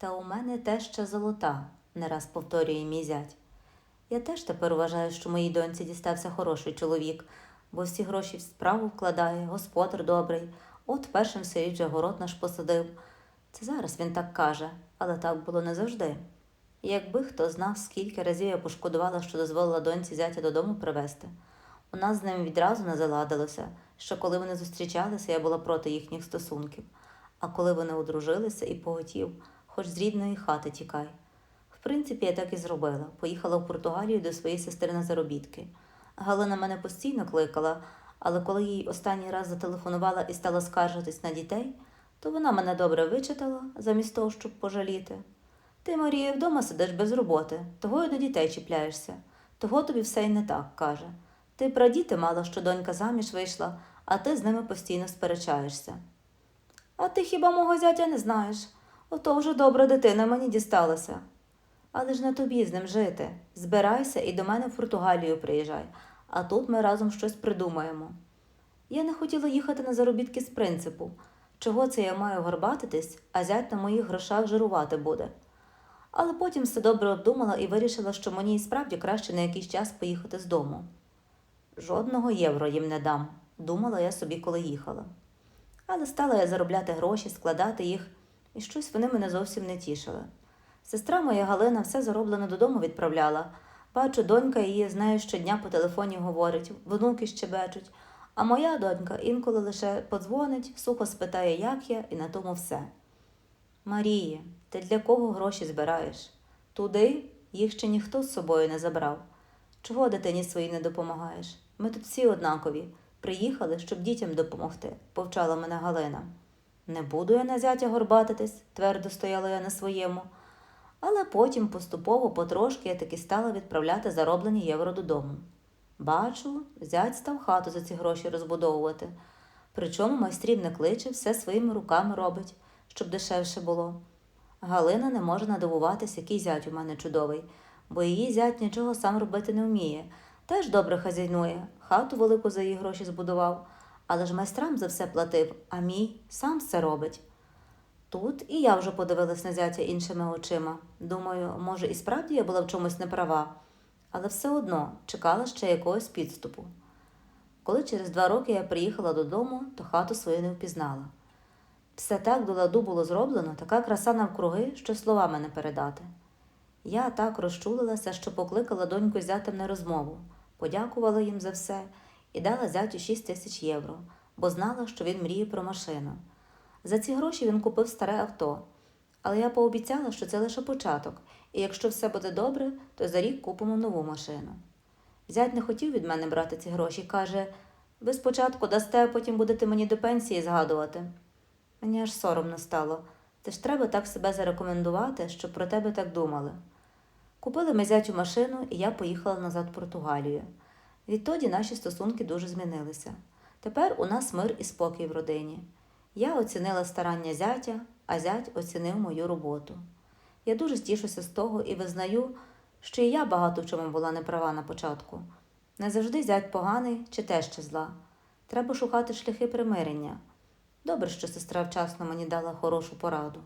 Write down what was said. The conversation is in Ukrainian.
Та у мене теща золота, не раз повторює мій зять. Я теж тепер вважаю, що моїй доньці дістався хороший чоловік, бо всі гроші в справу вкладає, господар добрий. От першим в город наш посадив. Це зараз він так каже, але так було не завжди. Якби хто знав, скільки разів я пошкодувала, що дозволила доньці зятя додому привезти. У нас з ним відразу не заладилося, що коли вони зустрічалися, я була проти їхніх стосунків. А коли вони одружилися і поготів, хоч з рідної хати тікай. В принципі, я так і зробила. Поїхала в Португалію до своєї сестри на заробітки. Галина мене постійно кликала, але коли їй останній раз зателефонувала і стала скаржитись на дітей, то вона мене добре вичитала, замість того, щоб пожаліти. Ти, Марія, вдома сидиш без роботи, того й до дітей чіпляєшся, того тобі все й не так, каже. Ти прадіти мала, що донька заміж вийшла, а ти з ними постійно сперечаєшся. А ти хіба мого зятя не знаєш? Ото вже добра дитина мені дісталася. Але ж на тобі з ним жити. Збирайся і до мене в Португалію приїжджай, а тут ми разом щось придумаємо. Я не хотіла їхати на заробітки з принципу, чого це я маю горбатитись, а зять на моїх грошах жирувати буде. Але потім все добре обдумала і вирішила, що мені і справді краще на якийсь час поїхати з дому. Жодного євро їм не дам, думала я собі, коли їхала. Але стала я заробляти гроші, складати їх, і щось вони мене зовсім не тішили. Сестра моя Галина все зароблене додому відправляла. Бачу, донька її з нею щодня по телефоні говорить, внуки щебечуть, а моя донька інколи лише подзвонить, сухо спитає, як я, і на тому все. Марії, ти для кого гроші збираєш? Туди їх ще ніхто з собою не забрав. Чого дитині своїй не допомагаєш? Ми тут всі однакові. Приїхали, щоб дітям допомогти, повчала мене Галина. Не буду я на зятя горбатитись, твердо стояла я на своєму. Але потім поступово, потрошки я таки стала відправляти зароблені євро додому. Бачу, зять став хату за ці гроші розбудовувати. Причому майстрів не кличе, все своїми руками робить, щоб дешевше було. Галина не може надивуватись, який зять у мене чудовий, бо її зять нічого сам робити не вміє. Теж добре хазяйнує, хату велику за її гроші збудував, але ж майстрам за все платив, а мій сам все робить. Тут і я вже подивилась на зятя іншими очима. Думаю, може, і справді я була в чомусь неправа, але все одно чекала ще якогось підступу. Коли через два роки я приїхала додому, то хату свою не впізнала. Все так до ладу було зроблено, така краса навкруги, що словами не передати. Я так розчулилася, що покликала доньку зятем на розмову, подякувала їм за все і дала зятю 6 тисяч євро, бо знала, що він мріє про машину. За ці гроші він купив старе авто, але я пообіцяла, що це лише початок, і якщо все буде добре, то за рік купимо нову машину. Зять не хотів від мене брати ці гроші, каже: ви спочатку дасте, а потім будете мені до пенсії згадувати. Мені аж соромно стало. Це ж треба так себе зарекомендувати, щоб про тебе так думали. Купили ми зятю машину, і я поїхала назад в Португалію. Відтоді наші стосунки дуже змінилися. Тепер у нас мир і спокій в родині. Я оцінила старання зятя, а зять оцінив мою роботу. Я дуже стішуся з того і визнаю, що і я багато в чому була неправа на початку. Не завжди зять поганий чи теж зла. Треба шукати шляхи примирення. Добре, що сестра вчасно мені дала хорошу пораду.